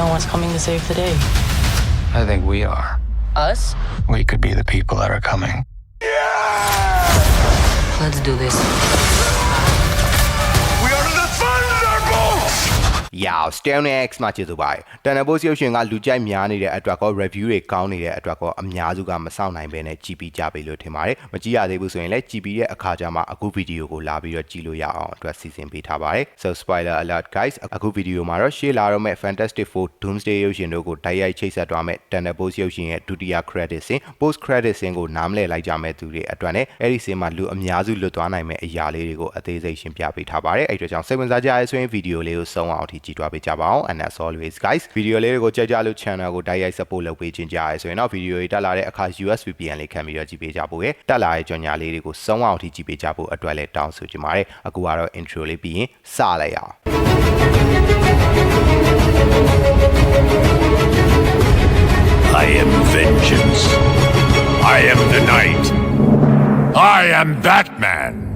No one's coming to save the day. I think we are. Us? We could be the people that are coming. Yeah! Let's do this. ရာ Stone X မှာကျေးဇူးပါတယ်တန်နဘိုးရုပ်ရှင်ကလူကြိုက်များနေတဲ့အတွက်ကော review တွေကောင်းနေတဲ့အတွက်ကောအများစုကမစောင့်နိုင်ဘဲနဲ့ကြည်ပြီးကြပြီလို့ထင်ပါတယ်မကြည့်ရသေးဘူးဆိုရင်လည်းကြည်ပြီးတဲ့အခါကျမှအခုဗီဒီယိုကိုလာပြီးတော့ကြည့်လို့ရအောင်အတွက်စီစဉ်ပေးထားပါတယ် so spoiler alert guys အခုဗီဒီယိုမှာတော့ရှေ့လာတော့မဲ့ Fantastic Four Doomsday ရုပ်ရှင်တို့ကိုတိုက်ရိုက်ချိတ်ဆက်သွားမဲ့တန်နဘိုးရုပ်ရှင်ရဲ့ဒုတိယ credit scene post credit scene ကိုနားမလည်လိုက်ကြမဲ့သူတွေအတွက်နဲ့အဲ့ဒီ scene မှာလူအများစုလွတ်သွားနိုင်မဲ့အရာလေးတွေကိုအသေးစိတ်ရှင်းပြပေးထားပါတယ်အဲ့ဒီကြောင့်စိတ်ဝင်စားကြရဲဆိုရင်ဗီဒီယိုလေးကိုဆုံးအောင်အထိကြည့်သွားပေးကြပါအောင် and as always guys ဗီဒီယိုလေးတွေကိုကြိုက်ကြလို့ channel ကိုတိုက်ရိုက် support လုပ်ပေးခြင်းကြရဲဆိုရင်တော့ဗီဒီယိုတွေတက်လာတဲ့အခါ US VPN လေးခံပြီးတော့ကြည့်ပေးကြဖို့ရတက်လာတဲ့ကြော်ညာလေးတွေကိုဆုံးအောင်အထိကြည့်ပေးကြဖို့အတွက်လည်းတောင်းဆိုချင်ပါတယ်အခုကတော့ intro လေးပြီးရင်စလိုက်အောင် I am vengeance. I am the night. I am Batman.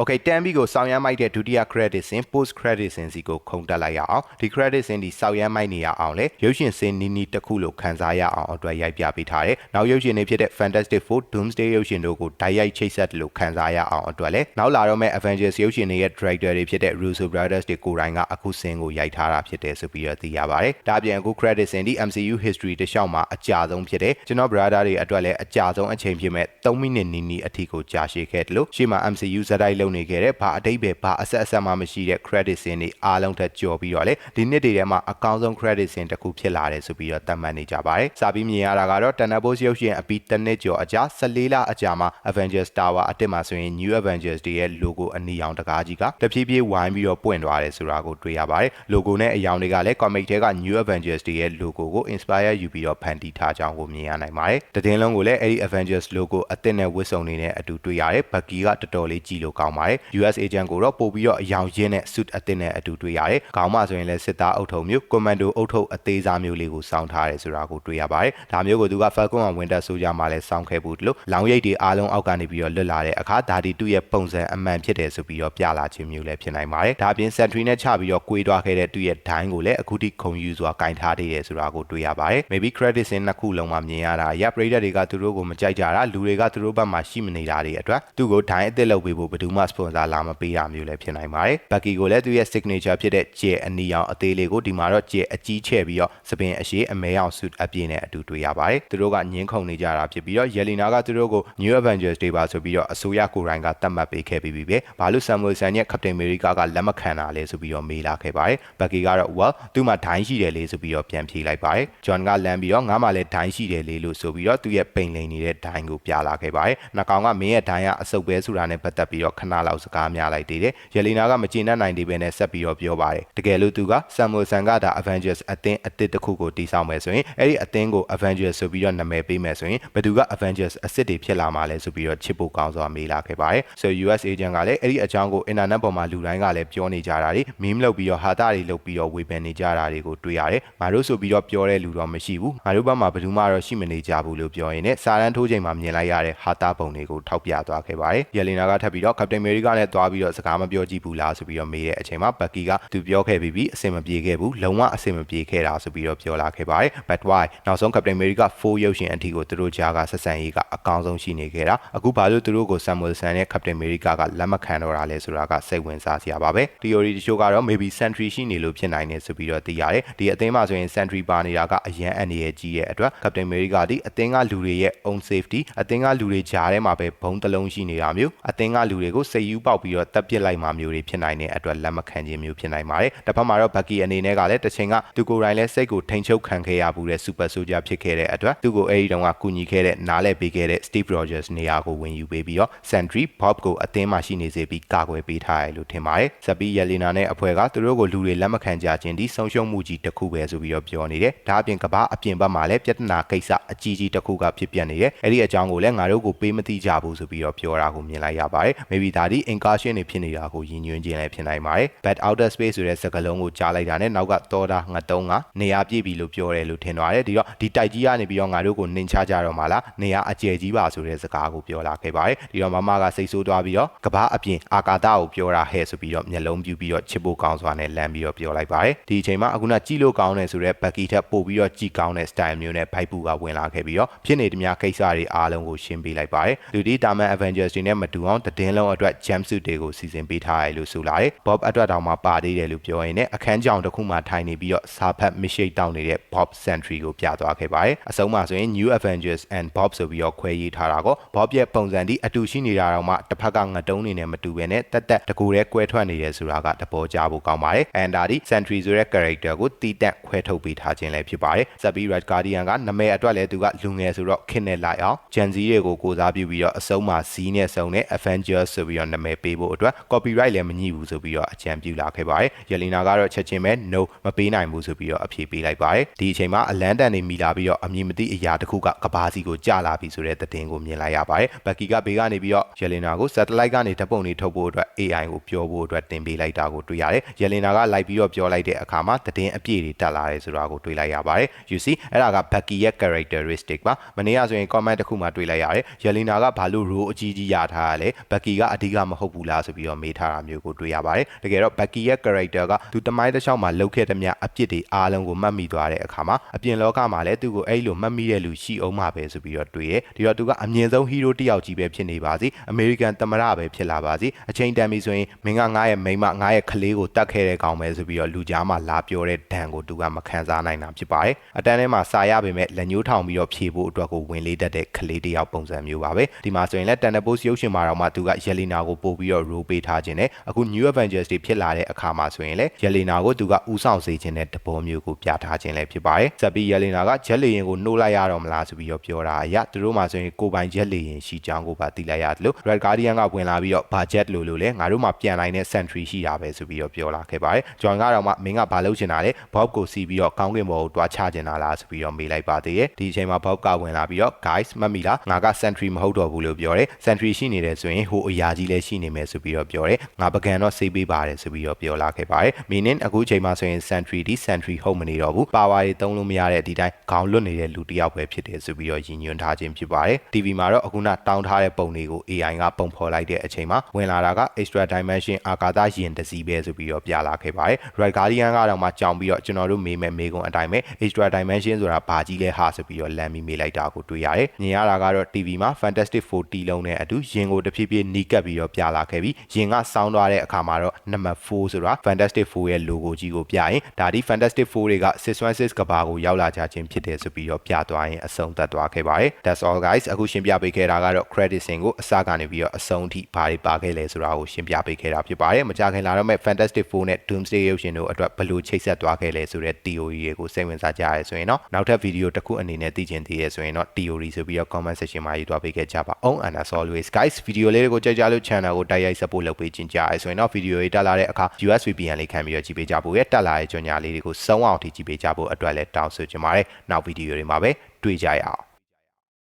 Okay တန်ဘီကိုစောင်းရမ်းမိုက်တဲ့ဒုတိယ credit စင် post credit စင်စီကိုခုံတက်လိုက်ရအောင်ဒီ credit စင်ဒီစောင်းရမ်းမိုက်နေရအောင်လေရုပ်ရှင်စင်နီနီတစ်ခုလို့ခန်းစားရအောင်အတွက်ရိုက်ပြပေးထားတယ်နောက်ရုပ်ရှင်တွေဖြစ်တဲ့ Fantastic Four Doomsday ရုပ်ရှင်တို့ကိုဓာတ်ရိုက်ချိတ်ဆက်လို့ခန်းစားရအောင်အတွက်လေနောက်လာတော့မဲ့ Avengers ရုပ်ရှင်တွေရဲ့ director တွေဖြစ်တဲ့ Russo Brothers တွေကိုယ်တိုင်ကအခုစင်ကိုရိုက်ထားတာဖြစ်တယ်ဆိုပြီးတော့သိရပါတယ်ဒါပြင်အခု credit စင်ဒီ MCU history တစ်လျှောက်မှာအကြာဆုံးဖြစ်တယ်ကျွန်တော် brother တွေအတွက်လည်းအကြာဆုံးအချိန်ဖြစ်မဲ့3မိနစ်နီးနီးအထိကိုကြာရှည်ခဲ့တယ်လို့ရှေ့မှာ MCU ဇာတ်တိုက်လုပ်နေခဲ့တဲ့ဘာအတိတ်ပဲဘာအဆက်အဆက်မှမရှိတဲ့ credit စင်တွေအားလုံးထက်ကျော်ပြီးတော့လေဒီနှစ်တွေထဲမှာအကောင်းဆုံး credit စင်တစ်ခုဖြစ်လာတယ်ဆိုပြီးတော့သတ်မှတ်နေကြပါတယ်။စာပြီးမြင်ရတာကတော့ Thunderbolts ရုပ်ရှင်အပြီးတစ်နှစ်ကျော်အကြာ14လအကြာမှာ Avengers Tower အတစ်မှာဆိုရင် New Avengers တွေရဲ့ logo အနီရောင်တကားကြီးကတဖြည်းဖြည်းဝိုင်းပြီးတော့ပွင့်သွားတယ်ဆိုတာကိုတွေ့ရပါတယ်။ logo နဲ့အရောင်တွေကလည်း comic ထဲက New Avengers တွေရဲ့ logo ကို inspire ယူပြီးတော့ဖန်တီးထားကြောင်းကိုမြင်ရနိုင်ပါတယ်။တည်င်းလုံးကိုလည်းအဲ့ဒီ Avengers logo အသစ်နဲ့ဝတ်စုံနေတဲ့အတူတွေ့ရတယ်။ Bucky ကတော်တော်လေးကြည့်လို့ကောင်းပါတယ်။ US agent ကိုတော့ပို့ပြီးတော့အယောင်ရင်းနဲ့ suit အသစ်နဲ့အတူတွေ့ရတယ်။ခေါင်းမဆိုရင်လည်းစစ်သားအုပ်ထုံမျိုး commando အုပ်ထုပ်အသေးစားမျိုးလေးကိုစောင်းထားတယ်ဆိုတာကိုတွေ့ရပါတယ်။ဒါမျိုးကိုသူက Falcon and Winter Soldier မှာလည်းစောင်းခဲ့ဘူးလို့လောင်ရိပ်တွေအားလုံးအောက်ကနေပြီးတော့လွတ်လာတဲ့အခါဒါဒီသူ့ရဲ့ပုံစံအမှန်ဖြစ်တယ်ဆိုပြီးတော့ပြလာခြင်းမျိုးလည်းဖြစ်နိုင်ပါတယ်။ဒါပြင် Sentry နဲ့ချပြီးတော့꿰သွားခဲ့တဲ့သူ့ရဲ့ဒိုင်းကိုလည်းအခုထိခုံယူစွာကင်ထားသေးတယ်ဆိုတာကိုတွေ့ရပါတယ်။ Maybe credit စင်နှစ်ခုလုံးမှာမြင်ရတာရပရိသတ်တွေကသူတို့ကိုမကြိုက်ကြတာလူတွေကသူတို့ဘက်မှာရှိမနေတာတွေအတွက်သူ့ကိုဒိုင်းအသစ်လုပ်ပေးဖို့ဘယ်သူမှ sponsor လာမပေးတာမျိုးလည်းဖြစ်နိုင်ပါတယ်။ Bucky ကိုလည်းသူ့ရဲ့ signature ဖြစ်တဲ့ကျဲအနီရောင်အသေးလေးကိုဒီမှာတော့ကျဲအကြီးချဲ့ပြီးတော့စပင်အရှိအမဲရောင် suit အပြည့်နဲ့အတူတွေ့ရပါတယ်။သူတို့ကညင်းခုန်နေကြတာဖြစ်ပြီးတော့ Yelena ကသူတို့ကို New Avengers တွေပါဆိုပြီးတော့အစိုးရကိုယ်တိုင်ကသတ်မှတ်ပေးခဲ့ပြီးပြီပဲ။ဘာလို့ Samuel Sam ရဲ့ Captain America ကလက်မခံတာလဲဆိုပြီးတော့မေးလာခဲ့ပါတယ်။ Bucky ကတော့ well သူ့မှာဒိုင်းရှိတယ်လေဆိုပြီးတော့ပြန်ဖြေလိုက်ပါတယ်။ John ကလမ်းပြီးတော့ငါမှလည်းဒိုင်းရှိတယ်လေလို့ဆိုပြီးတော့သူ့ရဲ့ပိန်လိန်နေတဲ့ဒိုင်းကိုပြလာခဲ့ပါတယ်။နှကောင်ကမင်းရဲ့ဒိုင်းကအဆုပ်ပဲဆိုတာနဲ့ပတ်သက်ပြီးတော့ခဏလောက်စကားများလိုက်သေးတယ်။ Yelena ကမကျေနပ်နိုင်သေးပဲနဲ့ဆက်ပြီးတော့ပြောပါတယ်။တကယ်လို့သူက Samuel Sam ကဒါ Avengers အသင်းအသစ်တစ်ခုကိုတည်ဆောက်မယ်ဆိုရင်အဲ့ဒီအသင်းကို Avengers ဆိုပြီးတော့နာမည်ပေးမယ်ဆိုရင်ဘယ်သူက Avengers အစ်စ်တွေဖြစ်လာမှာလဲဆိုပြီးတော့ချစ်ဖို့ကောင်းစွာမေးလာခဲ့ပါတယ်။ So US agent ကလည်းအဲ့ဒီအကြောင်းကို internet ပေါ်မှာလူတိုင်းကလည်းပြောနေကြတာတွေ meme လုပ်ပြီးတော့ဟာတာတွေလုပ်ပြီးတော့ဝေဖန်နေကြတာတွေကိုတွေ့ရတယ်။ငါတို့ဆိုပြီးတော့ပြောတဲ့လူတော့မရှိဘူး။ငါတို့ဘက်မှာဘယ်သူမှတော့ရှိမနေကြဘူးလို့ပြောရင်းနဲ့စာရန်ထိုးချိန်မှာမြင်လိုက်ရတဲ့ဟာတာပုံတွေကိုထောက်ပြသွားခဲ့ပါတယ်။ Yelena ကထပ်ပြီးတော့ Captain America နဲ့တွားပြီးတော့စကားမပြောကြည့်ဘူးလားဆိုပြီးတော့မေးတဲ့အချိန်မှာ Bucky ကသူပြောခဲ့ပြီးပြီးအဆင်မပြေခဲ့ဘူးလုံးဝအဆင်မပြေခဲ့တာဆိုပြီးတော့ပြောလာခဲ့ပါတယ်။ But why နောက်ဆုံး Captain America 4ရုပ်ရှင်အထိကိုသူတို့ကြားကဆက်ဆံရေးကအကောင်းဆုံးရှိနေခဲ့တာအခုဘာလို့သူတို့ကို Samuel Sam နဲ့ Captain America ကလက်မခံတော့တာလဲဆိုတာကစိတ်ဝင်စားစရာပါပဲ theory တချို့ကတော့ maybe Sentry ရှိနေလို့ဖြစ်နိုင်တယ်ဆိုပြီးတော့သိရတယ်ဒီအသင်းမှာဆိုရင် Sentry ပါနေတာကအရန်အန္တရာယ်ကြီးတဲ့အတွက် Captain America ဒီအသင်းကလူတွေရဲ့ own safety အသင်းကလူတွေကြားထဲမှာပဲဘုံတစ်လုံးရှိနေတာမျိုးအသင်းကလူတွေကိုစိတ်ယူပေါက်ပြီးတော့တပ်ပစ်လိုက်မှမျိုးတွေဖြစ်နိုင်တဲ့အတွက်လက်မခံခြင်းမျိုးဖြစ်နိုင်ပါတယ်တစ်ဖက်မှာတော့ Bucky အနေနဲ့ကလည်းတစ်ချိန်ကသူကိုယ်တိုင်လည်းစိတ်ကိုထိန်ချုပ်ခံခဲ့ရဘူးတဲ့ super soldier ဖြစ်ခဲ့တဲ့အတွက်သူ့ကိုအဲဒီတုန်းကကူညီခဲ့တဲ့နားလဲပေးခဲ့တဲ့ Steve Rogers နေရာကိုဝင်ယူပေးပြီးတော့ Sentry Bob ကိုအသင်းမှာရှိနေစေပြီးကာကွယ်ပေးထားတယ်လို့ထင်ပါတယ်။ဆက်ပြီး Yelena နဲ့အဖွဲ့ကသူတို့ကိုလူတွေလက်မခံကြခြင်းဒီဆုံးရှုံးမှုကြီးတစ်ခုပဲဆိုပြီးတော့ပြောနေတယ်။ဒါအပြင်ကမ္ဘာအပြင်ဘက်မှာလည်းပြဿနာကိစ္စအကြီးကြီးတစ်ခုကဖြစ်ပျက်နေတယ်။အဲဒီအကြောင်းကိုလည်းငါတို့ကိုပေးမသိကြဘူးဆိုပြီးတော့ပြောတာကိုမြင်လိုက်ရပါတယ်။ maybe ဒါဒီ incursion တွေဖြစ်နေတာကိုရည်ညွှန်းခြင်းလည်းဖြစ်နိုင်ပါတယ် but outer space ဆိုတဲ့စကားလုံးကိုကြားလိုက်တာနဲ့နောက်ကသောတာငတုံးကနေရာပြည့်ပြီလို့ပြောတယ်လို့ထင်သွားတယ်ဒီတော့ဒီတိုက်ကြီးကနေပြီးတော့ငါတို့ကိုနှင်ချကြတော့မှလားနေရာအကျယ်ကြီးပါဆိုတဲ့စကားကိုပြောလာခဲ့ပါတယ်ဒီတော့မမကစိတ်ဆိုးသွားပြီးတော့ကဘာအပြင်အာကာသကိုပြောတာဟဲ့ဆိုပြီးတော့မျက်လုံးပြူပြီးတော့ချစ်ဖို့ကောင်းစွာနဲ့လမ်းပြီးတော့ပြောလိုက်ပါတယ်ဒီအချိန်မှာအခုနကြည့်လို့ကောင်းတယ်ဆိုတဲ့ဘက်ကီထက်ပို့ပြီးတော့ကြည့်ကောင်းတဲ့ style မျိုးနဲ့ဘိုက်ပူကဝင်လာခဲ့ပြီးတော့ဖြစ်နေသမျှကိစ္စတွေအားလုံးကိုရှင်းပေးလိုက်ပါတယ်လူဒီတာမန် Avengers တွေနဲ့မတူအောင်တည်င်းလုံးအတွက် jumpsuit တွေကိုစီစဉ်ပေးထားရလို့ဆိုလာတယ် Bob အတွက်တောင်မှပါသေးတယ်လို့ပြောရင်းနဲ့အခန်းကြောင်တစ်ခုမှထိုင်နေပြီးတော့စာဖတ် mission တောင်းနေတဲ့ Bob Sentry ကိုပြသွားခဲ့ပါတယ်အဆုံးမှာဆိုရင် New Avengers and Bob ဆိုပြီးတော့ခွဲရေးထားတာကို Bob ရဲ့ပုံစံဒီအတူရှိနေတာတော့မှတစ်ဖက်ကငတုံးနေနဲ့မတူဘဲနဲ့တက်တက်တကူတဲ့ကွဲထွက်နေတယ်ဆိုတာကတပေါ်ကြဖို့ကောင်းပါတယ်။ and ဒါဒီ Sentry ဆိုတဲ့ character ကိုတီးတက်ခွဲထုတ်ပေးထားခြင်းလည်းဖြစ်ပါတယ်။ဇက်ဘီ Red Guardian ကနာမည်အတွက်လည်းသူကလူငယ်ဆိုတော့ခင်းနဲ့လိုက်အောင် Gen Z တွေကိုကိုစားပြုပြီးတော့အဆုံးမှာ Z နဲ့စုံတဲ့ Avengers ဆိုပြီးတော့နာမည်ပေးဖို့အတွက် copyright လည်းမညှိဘူးဆိုပြီးတော့အကြံပြုလာခဲ့ပါတယ်။ Yelena ကတော့ချက်ချင်းပဲ no မပေးနိုင်ဘူးဆိုပြီးတော့အဖြေပေးလိုက်ပါတယ်။ဒီအချိန်မှာအလန်တန်နေမိလာပြီးတော့အမည်မသိအရာတစ်ခုကကဘာစီကိုကြာလာပြီဆိုတဲ့သတင်းကိုမြင်လိုက်ရပါတယ်။ Becky ကဘေးကနေပြီးတော့ Yelena ကို satellite ကနေဓာတ်ပုံတွေထုတ်ဖို့အတွက် AI ကိုပြောဖို့အတွက်တင်ပေးလိုက်တာကိုတွေ့ရတယ်။ Yelena ကလိုက်ပြီးတော့ပြောလိုက်တဲ့အခါမှာသတင်းအပြည့်တွေတက်လာတယ်ဆိုတာကိုတွေ့လိုက်ရပါတယ်။ You see အဲ့ဒါက Becky ရဲ့ characteristic ပါ။မနေ့ကဆိုရင် comment တစ်ခုမှတွေ့လိုက်ရတယ်။ Yelena ကဘာလို့ role အကြီးကြီးရထားရလဲ။ Becky ကအဓိကမဟုတ်ဘူးလားဆိုပြီးတော့မေးထားတာမျိုးကိုတွေ့ရပါတယ်။တကယ်တော့ Becky ရဲ့ character ကသူတမိုင်းတစ်ချောင်းမှာလုပ်ခဲ့တဲ့မြအပြစ်တွေအားလုံးကိုမှတ်မိသွားတဲ့အခါမှာအပြင်လောကမှာလည်းသူ့ကိုအဲ့လိုမှတ်မိတဲ့လူရှိအောင်မှာပဲဆိုပြီးတော့တွေ့ရ။ဒီတော့သူကအမြင့်ဆုံး hero တစ်ယောက်ကြီးပဲဖြစ်နေပါစေ။ American သမ္မတပဲဖြစ်လာပါစေ။အချိန်တန်ပြီဆိုရင်မင်းကငါ့ရဲ့မိန်းမငါ့ရဲ့ကလေးကိုတတ်ခဲ့တဲ့ကောင်ပဲဆိုပြီးတော့လူကြားမှာလာပြောတဲ့ဒဏ်ကိုသူကမခံစားနိုင်တာဖြစ်ပါတယ်။အတန်းထဲမှာစာရပေမဲ့လက်ညှိုးထောင်ပြီးတော့ဖြေဖို့အတွက်ကိုဝင်လေးတတ်တဲ့ကလေးတစ်ယောက်ပုံစံမျိုးပါပဲ။ဒီမှာဆိုရင်လည်း Thunderbolts ရုပ်ရှင်မှာတော့မှသူက Yelena ကိုပို့ပြီးတော့ role ပေးထားခြင်းနဲ့အခု New Avengers တွေဖြစ်လာတဲ့အခါမှာဆိုရင်လည်း Yelena ကိုသူကဥဆောင်စေခြင်းတဲ့တဘောမျိုးကိုပြထားခြင်းလည်းဖြစ်ပါတယ်။ဆက်ပြီး Yelena က Jet လေယာဉ်ကိုနှိုးလိုက်ရတော့မလားဆိုပြီးတော့ပြောတာအရသူတို့မှဆိုရင်ကိုပိုင် Jet လေယာဉ်ရှိကြောင်းကိုပါသိလိုက်ရတယ်လို့ Red Guardian ကဝင်လာပြီးတော့ budget လို့လို့လဲငါတို့မှပြန်နိုင်တဲ့ Sentry ရှိတာပဲဆိုပြီးတော့ပြောလာခဲ့ပါတယ်။ John ကတော့မှမင်းကဘာလုပ်ချင်တာလဲ Bob ကိုစီးပြီးတော့ကောင်းကင်ဘော်ကိုတွားချချင်တာလားဆိုပြီးတော့မေးလိုက်ပါသေးတယ်။ဒီအချိန်မှာ Bob ကဝင်လာပြီးတော့ guys မှတ်မိလားငါက Sentry မဟုတ်တော့ဘူးလို့ပြောတယ်။ Sentry ရှိနေတယ်ဆိုရင်ဟိုအရာကြီးလည်းရှိနေမယ်ဆိုပြီးတော့ပြောတယ်။ငါပကံတော့စေးပေးပါတယ်ဆိုပြီးတော့ပြောလာခဲ့ပါတယ်။ meaning အခုချိန်မှာဆိုရင် Sentry ဒီ Sentry ဟုတ်မနေတော့ဘူး။ power တွေသုံးလို့မရတဲ့ဒီတိုင်းခေါင်းလွတ်နေတဲ့လူတစ်ယောက်ပဲဖြစ်တယ်ဆိုပြီးတော့ရည်ညွှန်းထားခြင်းဖြစ်ပါတယ်။ TV မှာတော့အခုနတောင်းထားတဲ့ပုံတွေကို AI ကပုံဖော်လိုက်တဲ့အချိန်မှာဝင်လာတာက extra dimension အာကာသယဉ်တစ်စီးပဲဆိုပြီးတော့ပြလာခဲ့ပါတယ်။ Red Guardian ကတော့မှကြောင်ပြီးတော့ကျွန်တော်တို့မေးမဲ့မေးခွန်းအတိုင်းပဲ extra dimension ဆိုတာဘာကြီးလဲဟာဆိုပြီးတော့လမ်းပြီးမေးလိုက်တာကိုတွေ့ရတယ်။မြင်ရတာကတော့ TV မှာ Fantastic Four တီလုံးနဲ့အတူရင်ကိုတဖြည်းဖြည်းနီးကပ်ပြီးတော့ပြလာခဲ့ပြီးရင်ကစောင်းသွားတဲ့အခါမှာတော့ number 4ဆိုတာ Fantastic Four ရဲ့ logo ကြီးကိုပြရင်ဒါဒီ Fantastic Four တွေက616ကဘာကိုရောက်လာကြခြင်းဖြစ်တယ်ဆိုပြီးတော့ပြသွားရင်အဆုံးသတ်သွားခဲ့ပါတယ်။ That's all guys အခုရှင်းပြပေးခဲ့တာကတော့ credit စင်ကိုအစကနေပြီးတော့အဆုံးထိဘာတွေပါခဲ့လဲဆိုတာကိုရှင်းပြပေးခဲ့တာဖြစ်ပါတယ်။မကြခင်လာတော့မဲ့ Fantastic Four နဲ့ Doomsday ရုပ်ရှင်တို့အတွက်ဘယ်လိုချိတ်ဆက်သွားခဲ့လဲဆိုတဲ့ theory တွေကိုစိတ်ဝင်စားကြရဲဆိုရင်တော့နောက်ထပ်ဗီဒီယိုတစ်ခုအနေနဲ့သိချင်သေးရဆိုရင်တော့ theory ဆိုပြီးတော့ comment section မှာရေးသွားပေးခဲ့ကြပါအောင် and as always guys ဗီဒီယိုလေးတွေကိုကြိုက်ကြလို့ channel ကိုတိုက်ရိုက် support လုပ်ပေးခြင်းကြရဲဆိုရင်တော့ဗီဒီယိုရေးတက်လာတဲ့အခါ US VPN လေးခံပြီးတော့ကြည့်ပေးကြဖို့ရဲ့တက်လာတဲ့ကြော်ညာလေးတွေကိုစုံအောင်ထိကြည့်ပေးကြဖို့အတွက်လည်းတောင်းဆိုချင်ပါတယ်နောက်ဗီဒီယိုတွေမှာပဲတွေ့ကြရအောင်